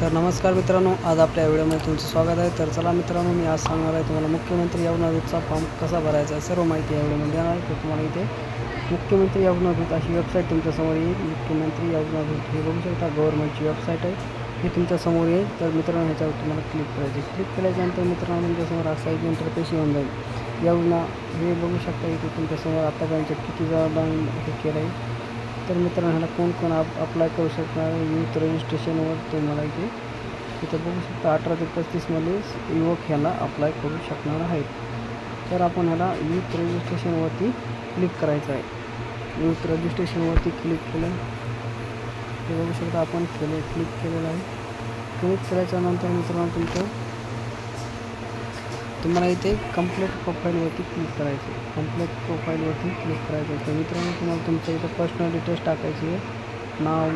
तर नमस्कार मित्रांनो आज आपल्या व्हिडिओमध्ये तुमचं स्वागत आहे. तर चला मित्रांनो मी आज सांगणार आहे तुम्हाला मुख्यमंत्री यवनादूतचा फॉर्म कसा भरायचा आहे सर्व माहिती या व्हिडिओमध्ये देणार आहे. तर तुम्हाला इथे मुख्यमंत्री यवनादूत अशी वेबसाईट तुमच्यासमोर येईल. मुख्यमंत्री यवनादूत हे बघू शकता गव्हर्नमेंटची वेबसाईट आहे. ही तुमच्यासमोर येईल. तर मित्रांनो ह्याच्यावर तुम्हाला क्लिक करायचे क्लिक केल्याच्यानंतर मित्रांनो तुमच्यासमोर असा एक इंटरफेस येऊन जाईल. योजना हे बघू शकता इथे तुमच्यासमोर आतापर्यंत किती जण हे केलं आहे तर मित्रांनो ह्याला कोण कोण आप अप्लाय करू शकणार? युथ रजिस्ट्रेशनवर तुम्हाला इथे तिथं बघू शकता अठरा ते पस्तीसमध्ये युवक ह्याला अप्लाय करू शकणार आहेत. तर आपण ह्याला युथ रजिस्ट्रेशनवरती क्लिक करायचं आहे. युथ रजिस्ट्रेशनवरती क्लिक केलं. हे बघू शकता आपण केले क्लिक केलेलं आहे. क्लिक केल्याच्यानंतर मित्रांनो तुमचं तुम्हाला इथे कंप्लीट प्रोफाईलवरती क्लिक करायचं आहे प्रोफाईलवरती क्लिक करायचं आहे तर मित्रांनो तुम्हाला तुमच्या इथं पर्सनल डिटेल्स टाकायची आहे. नाव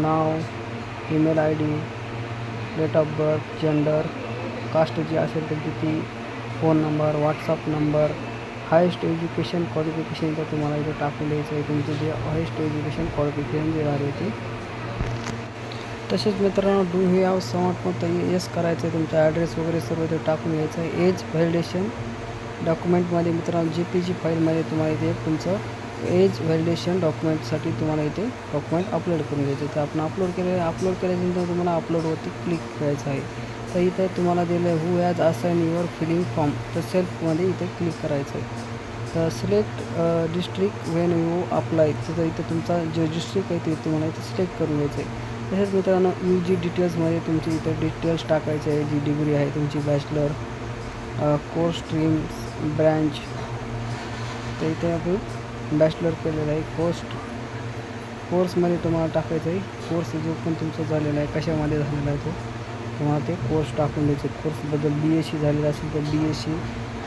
नाव email I D date of birth gender caste जी असेल तर किती phone number WhatsApp number highest education qualification तर तुम्हाला इथं टाकून द्यायचं आहे. तुमचं जे हायेस्ट एज्युकेशन क्वालिफिकेशन जे झाले ते तसेच मित्रांनो डू हे हाव स्मार्टफोन येस करायचं आहे तुमचा ॲड्रेस वगैरे सर्व इथे टाकून घ्यायचं आहे एज व्हॅलिडेशन डॉक्युमेंटमध्ये मित्रांनो जी पी जी फाईलमध्ये तुम्हाला इथे तुमचं एज व्हॅलिडेशन डॉक्युमेंटसाठी तुम्हाला इथे डॉक्युमेंट अपलोड करून घ्यायचं तर आपण अपलोड केले अपलोड केल्यानंतर तुम्हाला अपलोडवरती क्लिक करायचं आहे. तर इथे तुम्हाला दिलं आहे who has assign your filling form तर सेल्फमध्ये इथे क्लिक करायचं आहे तर select district when you apply तिथं इथं तुमचा जे डिस्ट्रिक्ट आहे ते तुम्हाला इथे सिलेक्ट करून घ्यायचं आहे तसेच मित्रांनो यू जी डिटेल्समध्ये तुमची इथं डिटेल्स टाकायचे आहे जी डिग्री आहे तुमची बॅचलर कोर्स स्ट्रीम ब्रँच तर इथे आपण बॅचलर केलेलं आहे. कोर्स कोर्समध्ये तुम्हाला टाकायचं आहे. कोर्स जो पण तुमचा झालेला आहे कशामध्ये झालेला आहे तो तुम्हाला ते कोर्स टाकून द्यायचे कोर्सबद्दल बी एस सी झालेलं असेल तर बी एस सी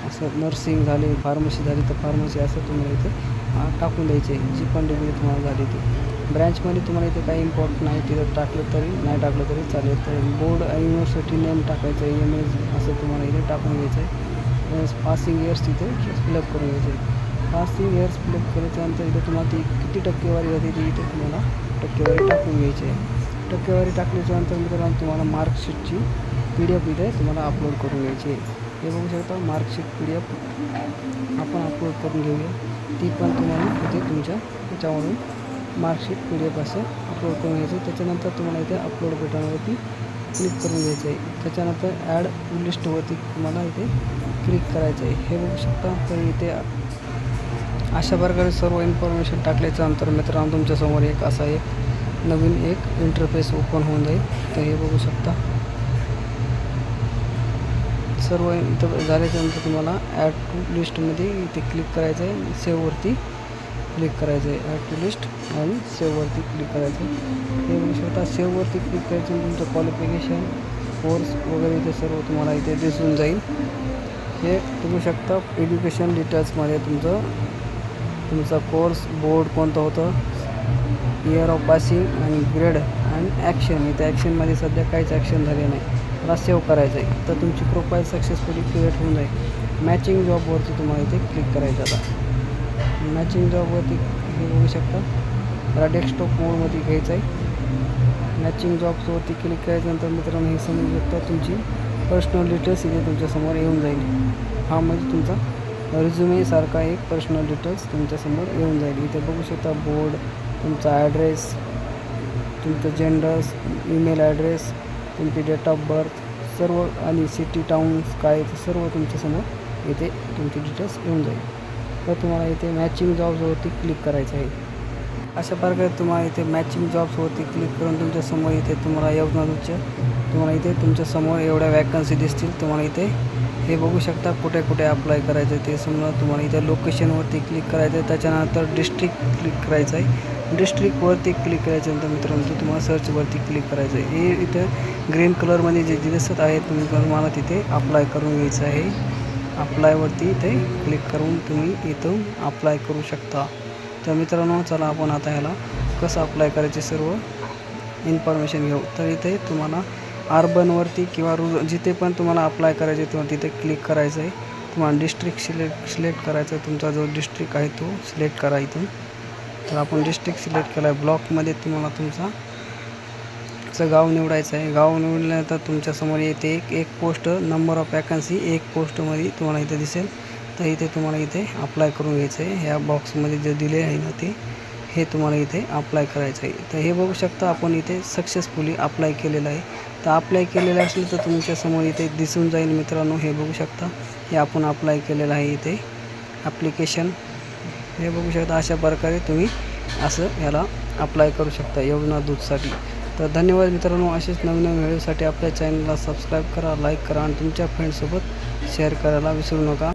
असं नर्सिंग झाली फार्मसी झाली तर फार्मसी असं तुम्हाला इथे टाकून द्यायचे आहे. जी पण डिग्री तुम्हाला झाली ती. ब्रँचमध्ये तुम्हाला इथे काही इम्पॉर्ट नाही तिथं टाकलं तरी नाही टाकलं तरी चालेल. तर बोर्ड युनिव्हर्सिटी नेम टाकायचं आहे एम एस असं तुम्हाला इथे टाकून घ्यायचं आहे. पासिंग इयर्स तिथे फिलअप करून घ्यायचं आहे. पासिंग इयर्स फिलअप केल्याच्यानंतर इथे तुम्हाला ती किती टक्केवारी होती ती इथे तुम्हाला टक्केवारी टाकून घ्यायची आहे. टक्केवारी टाकल्याच्यानंतर मित्रांनो तुम्हाला मार्कशीटची पी डी एफ इथे तुम्हाला अपलोड करून घ्यायची आहे. हे बघू शकता मार्कशीट पी डी एफ आपण अपलोड करून घेऊया. ती पण तुम्हाला इथे तुमच्या याच्यावरून मार्कशीट पी डी एफ असं अपलोड करून घ्यायचं. त्याच्यानंतर तुम्हाला इथे अपलोड बटनावरती क्लिक करून घ्यायचं. आहे त्याच्यानंतर ॲड लिस्टवरती तुम्हाला इथे क्लिक करायचं आहे. हे बघू शकता. तर इथे अशा प्रकारे सर्व इन्फॉर्मेशन टाकल्याच्या नंतर मित्रांनो तुमच्यासमोर एक असा एक नवीन एक इंटरफेस ओपन होऊन जाईल. तर हे बघू शकता. सर्व इथं झाल्याच्यानंतर तुम्हाला ॲड टू लिस्टमध्ये इथे क्लिक करायचं आहे. सेववरती क्लिक करायचं आहे ॲड टू लिस्ट आणि सेववरती क्लिक करायचं आहे हे स्वतः शकता सेववरती क्लिक करायचं तुमचं क्वालिफिकेशन कोर्स वगैरे इथे सर्व तुम्हाला इथे दिसून जाईल. हे तुम्ही शकता एज्युकेशन डिटेल्समध्ये तुमचं तुमचा कोर्स बोर्ड कोणतं होतं इयर ऑफ पासिंग आणि ग्रेड आणि ॲक्शन इथे ॲक्शनमध्ये सध्या काहीच ॲक्शन झाले नाही. मला सेव्ह करायचं आहे तर तुमची प्रोफाईल सक्सेसफुली क्रिएट होऊन जाईल. मॅचिंग जॉबवरती तुम्हाला इथे क्लिक करायचं आता. मॅचिंग जॉबवरती हे बघू शकता. मला डेस्कटॉप मोडमध्ये घ्यायचं आहे. मॅचिंग जॉब्सवरती क्लिक करायच्यानंतर मित्रांनो हे समजू शकता तुमची. पर्सनल डिटेल्स इथे तुमच्यासमोर येऊन जाईल. हा म्हणजे तुमचा रिझ्युमेसारखा एक पर्सनल डिटेल्स तुमच्यासमोर येऊन जाईल. इथे बघू शकता बोर्ड तुमचा ॲड्रेस तुमचं जेंडर्स ईमेल ॲड्रेस तुमची डेट ऑफ बर्थ सर्व आणि सिटी टाउन्स काय ते सर्व तुमच्यासमोर इथे तुमची डिटेल्स येऊन जाईल. तर तुम्हाला इथे मॅचिंग जॉब्सवरती क्लिक करायचं आहे. अशा प्रकारे तुम्हाला इथे मॅचिंग जॉब्सवरती क्लिक करून तुमच्यासमोर इथे तुम्हाला योजनाच्या तुम्हाला इथे तुमच्यासमोर एवढ्या वॅकन्सी दिसतील. तुम्हाला इथे हे बघू शकता कुठे कुठे अप्लाय करायचं ते समजा तुम्हाला इथे लोकेशनवरती क्लिक करायचं आहे. त्याच्यानंतर डिस्ट्रिक्ट क्लिक करायचं आहे. डिस्ट्रिक्टवरती क्लिक करायच्यानंतर मित्रांनो तुम्हाला सर्चवरती क्लिक करायचं आहे. हे इथं ग्रीन कलरमध्ये जे जे दिसत आहे तुम्ही तुम्हाला तिथे अप्लाय करून घ्यायचं आहे. अप्लायवरती इथे क्लिक करून तुम्ही इथून अप्लाय करू शकता. तर मित्रांनो चला आपण आता ह्याला कसं अप्लाय करायचे सर्व इन्फॉर्मेशन घेऊ. तर इथे तुम्हाला अर्बनवरती किंवा रु जिथे पण तुम्हाला अप्लाय करायचे तुम्हाला तिथे क्लिक करायचं आहे. तुम्हाला डिस्ट्रिक्ट सिलेक्ट सिलेक्ट करायचं आहे. तुमचा जो डिस्ट्रिक्ट आहे तो सिलेक्ट करा इथून. तर आपण डिस्ट्रिक्ट सिलेक्ट केला आहे ब्लॉकमध्ये तुम्हाला तुमचा तुमचं गाव निवडायचं आहे. गाव निवडल्यानंतर तुमच्यासमोर येते एक एक पोस्ट नंबर ऑफ वॅकन्सी एक पोस्टमध्ये तुम्हाला इथे दिसेल. तर इथे तुम्हाला इथे अप्लाय करून घ्यायचं आहे. ह्या बॉक्समध्ये जे दिले आहे ना ते हे तुम्हाला इथे अप्लाय करायचं आहे. तर हे बघू शकता आपण इथे सक्सेसफुली अप्लाय केलेलं आहे. तर अप्लाय केलेलं असेल तर तुमच्यासमोर इथे दिसून जाईल मित्रांनो. हे बघू शकता. हे आपण अप्लाय केलेलं आहे इथे. ॲप्लिकेशन हे बघू शकता. अशा प्रकारे तुम्ही असं याला अप्लाय करू शकता योजना दूधसाठी. तर धन्यवाद मित्रांनो असेच नवीन नवीन व्हिडिओसाठी आपल्या चॅनलला सबस्क्राईब करा लाईक करा आणि तुमच्या फ्रेंडसोबत शेअर करायला विसरू नका.